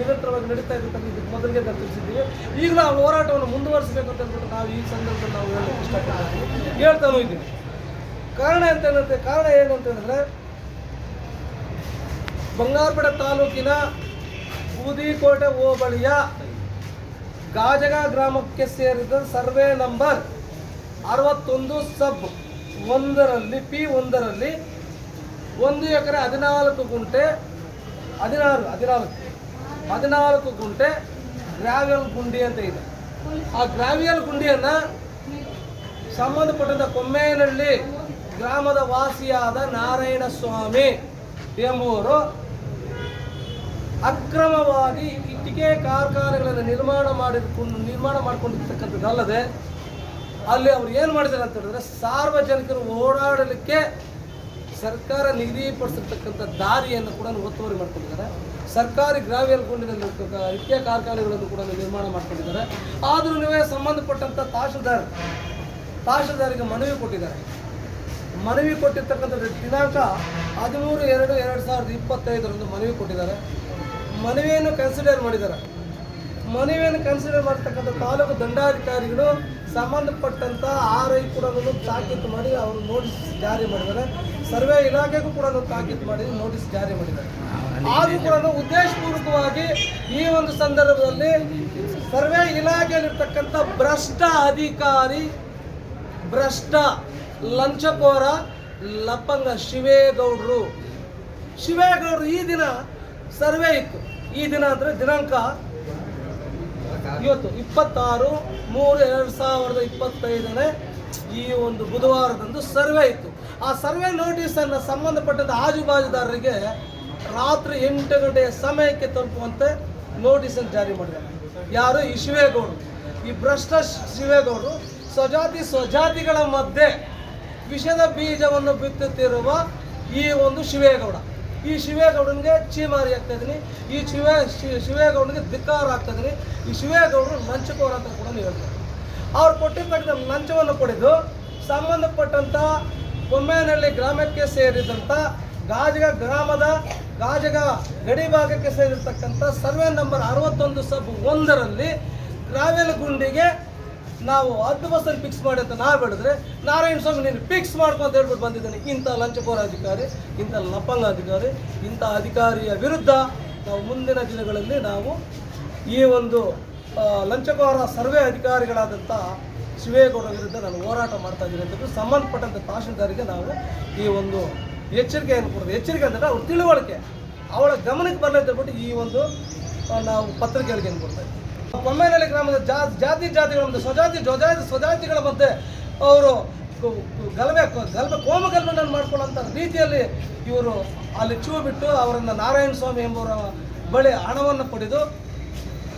ನಿರಂತರವಾಗಿ ನಡೀತಾ ಇದಕ್ಕೆ ಮೊದಲಿಗೆ ತಿಳಿಸಿದ್ದೀವಿ. ಈಗಲೂ ಆ ಹೋರಾಟವನ್ನು ಮುಂದುವರಿಸಬೇಕು ಅಂತ ಅಂದ್ಬಿಟ್ಟು ನಾವು ಈ ಸಂದರ್ಭದಲ್ಲಿ ನಾವು ಹೇಳಕ್ಕೆ ಇಷ್ಟಪಡ್ತೀವಿ. ಇದ್ದೀವಿ ಕಾರಣ ಅಂತ ಏನಂತೆ ಕಾರಣ ಏನು ಅಂತ ಹೇಳಿದ್ರೆ, ಬಂಗಾರಪೇಟೆ ತಾಲೂಕಿನ ಬೂದಿಕೋಟೆ ಹೋಬಳಿಯ ಗಾಜಗ ಗ್ರಾಮಕ್ಕೆ ಸೇರಿದ ಸರ್ವೆ ನಂಬರ್ ಅರವತ್ತೊಂದು ಸಬ್ ಒಂದರಲ್ಲಿ, ಪಿ ಒಂದರಲ್ಲಿ ಒಂದು ಎಕರೆ ಹದಿನಾಲ್ಕು ಗುಂಟೆ, ಹದಿನಾರು, ಹದಿನಾಲ್ಕು. ಹದಿನಾಲ್ಕು ಗುಂಟೆ ಗ್ರಾವಿಯಲ್ ಗುಂಡಿ ಅಂತ ಇದೆ. ಆ ಗ್ರಾವಿಯಲ್ ಗುಂಡಿಯನ್ನು ಸಂಬಂಧಪಟ್ಟಂಥ ಕೊಮ್ಮೇನಹಳ್ಳಿ ಗ್ರಾಮದ ವಾಸಿಯಾದ ನಾರಾಯಣ ಸ್ವಾಮಿ ಎಂಬುವರು ಅಕ್ರಮವಾಗಿ ಇಟ್ಟಿಗೆ ಕಾರ್ಖಾನೆಗಳನ್ನು ನಿರ್ಮಾಣ ಮಾಡಿಕೊಂಡು ನಿರ್ಮಾಣ ಮಾಡಿಕೊಂಡಿರ್ತಕ್ಕಂಥದ್ದಲ್ಲದೆ ಅಲ್ಲಿ ಅವ್ರು ಏನು ಮಾಡಿದ್ದಾರೆ ಅಂತ ಹೇಳಿದ್ರೆ ಸಾರ್ವಜನಿಕರು ಓಡಾಡಲಿಕ್ಕೆ ಸರ್ಕಾರ ನಿಗದಿಪಡಿಸಿರ್ತಕ್ಕಂಥ ದಾರಿಯನ್ನು ಕೂಡ ಒತ್ತುವರಿ ಮಾಡ್ಕೊಂಡಿದ್ದಾರೆ. ಸರ್ಕಾರಿ ಗ್ರಾವಿಯಲ್ ಗುಂಡಿನಲ್ಲಿ ಇಟ್ಟಿಗೆ ಕಾರ್ಖಾನೆಗಳನ್ನು ಕೂಡ ನಿರ್ಮಾಣ ಮಾಡ್ಕೊಂಡಿದ್ದಾರೆ. ಆದ್ರೂ ಸಂಬಂಧಪಟ್ಟಂಥ ತಹಶೀಲ್ದಾರ್, ತಹಶೀಲ್ದಾರಿಗೆ ಮನವಿ ಕೊಟ್ಟಿದ್ದಾರೆ. ಮನವಿ ಕೊಟ್ಟಿರ್ತಕ್ಕಂಥ ದಿನಾಂಕ ಹದಿಮೂರು ಎರಡು ಎರಡು ಸಾವಿರದ ಇಪ್ಪತ್ತೈದರಂದು ಮನವಿ ಕೊಟ್ಟಿದ್ದಾರೆ. ಮನವಿಯನ್ನು ಕನ್ಸಿಡರ್ ಮಾಡಿದ್ದಾರೆ. ಮನವಿಯನ್ನು ಕನ್ಸಿಡರ್ ಮಾಡ್ತಕ್ಕಂಥ ತಾಲೂಕು ದಂಡಾಧಿಕಾರಿಗಳು ಸಂಬಂಧಪಟ್ಟಂಥ ಆರ್ ಐ ಕೂಡ ತಾಕೀತು ಮಾಡಿ ಅವರು ನೋಟಿಸ್ ಜಾರಿ ಮಾಡಿದ್ದಾರೆ. ಸರ್ವೆ ಇಲಾಖೆಗೂ ಕೂಡ ತಾಕೀತು ಮಾಡಿ ನೋಟಿಸ್ ಜಾರಿ ಮಾಡಿದ್ದಾರೆ. ಆದರೂ ಕೂಡ ಉದ್ದೇಶಪೂರ್ವಕವಾಗಿ ಈ ಒಂದು ಸಂದರ್ಭದಲ್ಲಿ ಸರ್ವೆ ಇಲಾಖೆಯಲ್ಲಿರ್ತಕ್ಕಂಥ ಭ್ರಷ್ಟ ಅಧಿಕಾರಿ, ಭ್ರಷ್ಟ ಲಂಚಕೋರ ಲಪ್ಪಂಗ ಶಿವೇಗೌಡರು. ಶಿವೇಗೌಡರು ಈ ದಿನ ಸರ್ವೆ ಇತ್ತು. ಈ ದಿನ ಅಂದರೆ ದಿನಾಂಕ ಇವತ್ತು ಇಪ್ಪತ್ತಾರು, ಮೂರು, ಎರಡು ಸಾವಿರದ ಇಪ್ಪತ್ತೈದನೇ ಈ ಒಂದು ಬುಧವಾರದಂದು ಸರ್ವೆ ಇತ್ತು. ಆ ಸರ್ವೆ ನೋಟಿಸನ್ನು ಸಂಬಂಧಪಟ್ಟ ಆಜುಬಾಜುದಾರರಿಗೆ ರಾತ್ರಿ ಎಂಟು ಗಂಟೆಯ ಸಮಯಕ್ಕೆ ತಲುಪುವಂತೆ ನೋಟಿಸನ್ನು ಜಾರಿ ಮಾಡಿದ್ದಾರೆ. ಯಾರು? ಈ ಶಿವೇಗೌಡರು. ಈ ಭ್ರಷ್ಟ ಶಿವೇಗೌಡರು ಸ್ವಜಾತಿ ಸ್ವಜಾತಿಗಳ ಮಧ್ಯೆ ವಿಷದ ಬೀಜವನ್ನು ಬಿತ್ತುತ್ತಿರುವ ಈ ಒಂದು ಶಿವೇಗೌಡ. ಈ ಶಿವೇಗೌಡನಿಗೆ ಚೀಮಾರಿ ಆಗ್ತಾ ಇದೀನಿ ಈ ಶಿವೇ ಶಿವೇಗೌಡನಿಗೆ ಧಿಕ್ಕಾರ ಆಗ್ತಾ ಇದೀನಿ ಈ ಶಿವೇಗೌಡರು ಲಂಚಕೋರ ಅಂತ ಕೂಡ ಹೇಳ್ತಾರೆ ಅವ್ರು ಕೊಟ್ಟಿರ್ತಕ್ಕಂಥ ಲಂಚವನ್ನು ಪಡೆದು ಸಂಬಂಧಪಟ್ಟಂತ ಬೊಮ್ಮೇನಹಳ್ಳಿ ಗ್ರಾಮಕ್ಕೆ ಸೇರಿದಂಥ ಗಾಜಗ ಗ್ರಾಮದ ಗಾಜಗ ಗಡಿ ಭಾಗಕ್ಕೆ ಸೇರಿರ್ತಕ್ಕಂಥ ಸರ್ವೆ ನಂಬರ್ ಅರವತ್ತೊಂದು ಸಬ್ ಒಂದರಲ್ಲಿ ಗ್ರಾವೆಲ್ ಗುಂಡಿಗೆ ನಾವು ಹತ್ತು ಬಸ್ಸಲ್ಲಿ ಫಿಕ್ಸ್ ಮಾಡಿ ಅಂತ ನಾವು ಹೇಳಿದ್ರೆ ನಾರಾಯಣ ಸ್ವಾಮಿ ನೀನು ಫಿಕ್ಸ್ ಮಾಡ್ಕೊ ಅಂತ ಹೇಳ್ಬಿಟ್ಟು ಬಂದಿದ್ದಾನೆ. ಇಂಥ ಲಂಚಕೋರ ಅಧಿಕಾರಿ, ಇಂಥ ಲಪಂಗ ಅಧಿಕಾರಿ, ಇಂಥ ಅಧಿಕಾರಿಯ ವಿರುದ್ಧ ನಾವು ಮುಂದಿನ ದಿನಗಳಲ್ಲಿ ನಾವು ಈ ಒಂದು ಲಂಚಕೋರ ಸರ್ವೆ ಅಧಿಕಾರಿಗಳಾದಂಥ ಶಿವೇಗೌಡ ವಿರುದ್ಧ ನಾನು ಹೋರಾಟ ಮಾಡ್ತಾ ಇದ್ದೀನಿ ಅಂತ ಸಂಬಂಧಪಟ್ಟಂಥ ತಹಶೀಲ್ದಾರಿಗೆ ನಾವು ಈ ಒಂದು ಎಚ್ಚರಿಕೆಯನ್ನು ಕೊಡೋದು ಎಚ್ಚರಿಕೆ ಅಂದರೆ ಅವ್ರ ತಿಳುವಳಿಕೆ. ಅವಳ ಗಮನಕ್ಕೆ ಬರಲಿ ಅಂತ ಹೇಳ್ಬಿಟ್ಟು ಈ ಒಂದು ನಾವು ಪತ್ರಿಕೆಗಳಿಗೆ ಕೊಡ್ತಾ ಕೊಮ್ಮೇನಹಳ್ಳಿ ಗ್ರಾಮದ ಜಾತಿ ಜಾತಿಗಳ ಸ್ವಜಾತಿ ಜೊಜಾತಿ ಸ್ವಜಾತಿಗಳ ಮಧ್ಯೆ ಅವರು ಗಲಭೆ ಗಲಭೆ ಕೋಮ ಗಲಭೆಯನ್ನು ಮಾಡ್ಕೊಳ್ಳೋಂಥ ರೀತಿಯಲ್ಲಿ ಇವರು ಅಲ್ಲಿ ಚೂ ಬಿಟ್ಟು ಅವರಿಂದ ನಾರಾಯಣ ಸ್ವಾಮಿ ಎಂಬುವರ ಬಳಿ ಹಣವನ್ನು ಪಡೆದು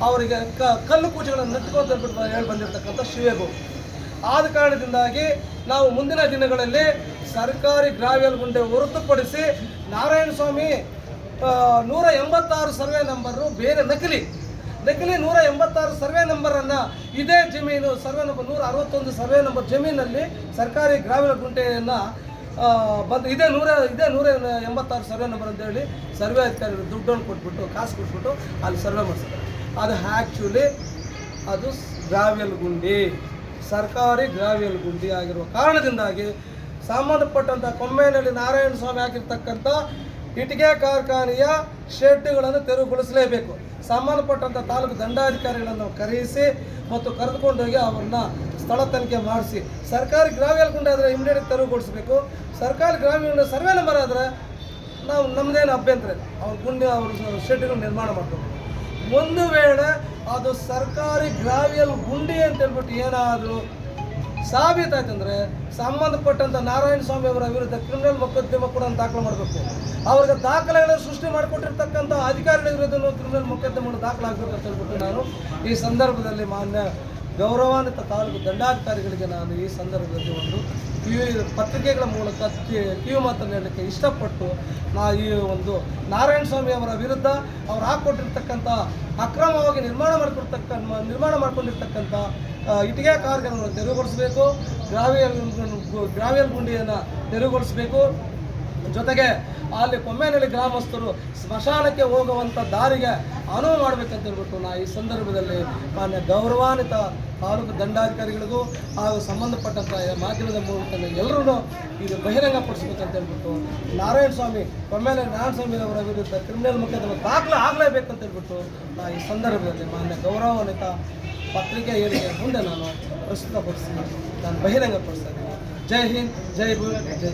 ಅವರಿಗೆ ಕ, ಕಲ್ಲು ಕೂಚೆಗಳನ್ನು ಬಿಟ್ಟು ಹೇಳಿ ಬಂದಿರತಕ್ಕಂಥ ಶಿವೇಗು ಆದ ಕಾರಣದಿಂದಾಗಿ ನಾವು ಮುಂದಿನ ದಿನಗಳಲ್ಲಿ ಸರ್ಕಾರಿ ಗ್ರಾವಿಯಲ್ ಗುಂಡೆ ಹೊರತುಪಡಿಸಿ ನಾರಾಯಣ ಸ್ವಾಮಿ ನೂರ ಎಂಬತ್ತಾರು ಸರ್ವೆ ನಂಬರು ಬೇರೆ ನಕಲಿ. ನಕಲಿ ನೂರ ಎಂಬತ್ತಾರು ಸರ್ವೆ ನಂಬರನ್ನು ಇದೇ ಜಮೀನು, ಸರ್ವೆ ನಂಬರ್ ನೂರ ಅರವತ್ತೊಂದು ಸರ್ವೆ ನಂಬರ್ ಜಮೀನಲ್ಲಿ ಸರ್ಕಾರಿ ಗ್ರಾಮೀಣ ಗುಂಟೆಯನ್ನು ಬಂದು ಇದೇ ನೂರ ಇದೇ ನೂರ ಎಂಬತ್ತಾರು ಸರ್ವೆ ನಂಬರ್ ಅಂತ ಹೇಳಿ ಸರ್ವೆ ಅಧಿಕಾರಿಗಳು ದುಡ್ಡನ್ನು ಕೊಟ್ಬಿಟ್ಟು, ಕಾಸು ಕೊಟ್ಬಿಟ್ಟು ಅಲ್ಲಿ ಸರ್ವೆ ಮಾಡಿಸ್ತಾರೆ ಅದು ಆ್ಯಕ್ಚುಲಿ ಅದು ಗ್ರಾವಿಯಲ್ ಗುಂಡಿ, ಸರ್ಕಾರಿ ಗ್ರಾವಿಯಲ್ ಗುಂಡಿ ಆಗಿರುವ ಕಾರಣದಿಂದಾಗಿ ಸಂಬಂಧಪಟ್ಟಂಥ ಕೊಮ್ಮೇನಹಳ್ಳಿ ನಾರಾಯಣ ಸ್ವಾಮಿ ಆಗಿರ್ತಕ್ಕಂಥ ಇಟಿಗೆ ಕಾರ್ಖಾನೆಯ ಶೆಡ್ಗಳನ್ನು ತೆರವುಗೊಳಿಸಲೇಬೇಕು. ಸಂಬಂಧಪಟ್ಟಂಥ ತಾಲೂಕು ದಂಡಾಧಿಕಾರಿಗಳನ್ನು ಕರೆಯಿಸಿ ಮತ್ತು ಕರೆದುಕೊಂಡೋಗಿ ಅವರನ್ನ ಸ್ಥಳ ತನಿಖೆ ಮಾಡಿಸಿ. ಸರ್ಕಾರಿ ಗ್ರಾವಿಯಲ್ ಗುಂಡಿ ಆದರೆ ಇಮಿಡಿಯೇಟ್ ತೆರವುಗೊಳಿಸಬೇಕು. ಸರ್ಕಾರಿ ಗ್ರಾಮೀಣ ಸರ್ವೆ ನಂಬರ್ ಆದರೆ ನಾವು ನಮ್ಮದೇನು ಅಭ್ಯಂತರ ಅವ್ರ ಗುಂಡಿ, ಅವ್ರ ಶೆಡ್ಗಳು ನಿರ್ಮಾಣ ಮಾಡಬೇಕು. ಒಂದು ವೇಳೆ ಅದು ಸರ್ಕಾರಿ ಗ್ರಾವಿಯಲ್ ಗುಂಡಿ ಅಂತ ಹೇಳ್ಬಿಟ್ಟು ಏನಾದರೂ ಸಾಬೀತಾಯ್ತಂದ್ರೆ ಸಂಬಂಧಪಟ್ಟಂಥ ನಾರಾಯಣ ಸ್ವಾಮಿ ಅವರ ವಿರುದ್ಧ ಕ್ರಿಮಿನಲ್ ಮೊಕದ್ದಮೆ ಕೂಡ ದಾಖಲು ಮಾಡಬೇಕು. ಅವ್ರಿಗೆ ದಾಖಲೆಗಳನ್ನು ಸೃಷ್ಟಿ ಮಾಡಿಕೊಟ್ಟಿರ್ತಕ್ಕಂಥ ಅಧಿಕಾರಿಗಳ ವಿರುದ್ಧ ಕ್ರಿಮಿನಲ್ ಮೊಕದ್ದಮೆಯನ್ನು ದಾಖಲಾಗಬೇಕು ಅಂತ ಹೇಳ್ಬಿಟ್ಟು ನಾನು ಈ ಸಂದರ್ಭದಲ್ಲಿ ಮಾನ್ಯ ಗೌರವಾನ್ವಿತ ತಾಲೂಕು ದಂಡಾಧಿಕಾರಿಗಳಿಗೆ ನಾನು ಈ ಸಂದರ್ಭದಲ್ಲಿ ಒಂದು ಕಿವಿ ಪತ್ರಿಕೆಗಳ ಮೂಲಕ ಕಿವಿ ಮಾತನ್ನು ಹೇಳಲಿಕ್ಕೆ ಇಷ್ಟಪಟ್ಟು ನಾ ಈ ಒಂದು ನಾರಾಯಣ ಸ್ವಾಮಿ ಅವರ ವಿರುದ್ಧ ಅವ್ರು ಹಾಕ್ಕೊಟ್ಟಿರ್ತಕ್ಕಂಥ ಅಕ್ರಮವಾಗಿ ನಿರ್ಮಾಣ ಮಾಡಿಕೊಡ್ತಕ್ಕ, ನಿರ್ಮಾಣ ಮಾಡಿಕೊಂಡಿರ್ತಕ್ಕಂಥ ಇಟ್ಟಿಗೆ ಕಾರ್ಖಾನೆಗಳನ್ನು ತೆರವುಗೊಳಿಸಬೇಕು, ಗ್ರಾವಿಯಲ್ ಗ್ರಾವಿಯಲ್ ಗುಂಡಿಯನ್ನು ತೆರವುಗೊಳಿಸಬೇಕು. ಜೊತೆಗೆ ಅಲ್ಲಿ ಕೊಮ್ಮೇನಹಳ್ಳಿ ಗ್ರಾಮಸ್ಥರು ಸ್ಮಶಾನಕ್ಕೆ ಹೋಗುವಂಥ ದಾರಿಗೆ ಅನುವು ಮಾಡಬೇಕಂತ ಹೇಳ್ಬಿಟ್ಟು ನಾ ಈ ಸಂದರ್ಭದಲ್ಲಿ ಮಾನ್ಯ ಗೌರವಾನ್ವಿತ ತಾಲೂಕು ದಂಡಾಧಿಕಾರಿಗಳಿಗೂ ಹಾಗೂ ಸಂಬಂಧಪಟ್ಟಂಥ ಮಾಧ್ಯಮದ ಮೂಲಕ ಎಲ್ಲರೂ ಇದು ಬಹಿರಂಗಪಡಿಸ್ಬೇಕಂತ ಹೇಳ್ಬಿಟ್ಟು ನಾರಾಯಣ ಸ್ವಾಮಿ ಕೊಮ್ಮೇಲೆ ಸ್ವಾಮಿ ಅವರ ವಿರುದ್ಧ ಕ್ರಿಮಿನಲ್ ಮೊಕದ್ದಮೆ ದಾಖಲೆ ಆಗಲೇಬೇಕಂತ ಹೇಳ್ಬಿಟ್ಟು ನಾ ಈ ಸಂದರ್ಭದಲ್ಲಿ ಮಾನ್ಯ ಗೌರವಾನ್ವಿತ ಪತ್ರಿಕೆ ಹೇಳಿಕೆ ಮುಂದೆ ನಾನು ಪ್ರಸ್ತುತಪಡಿಸ್ತೀನಿ. ನಾನು ಬಹಿರಂಗಪಡಿಸ್ತಾ ಇದ್ದೀನಿ. ಜೈ ಹಿಂದ್, ಜೈ ಭೂ ಜೈ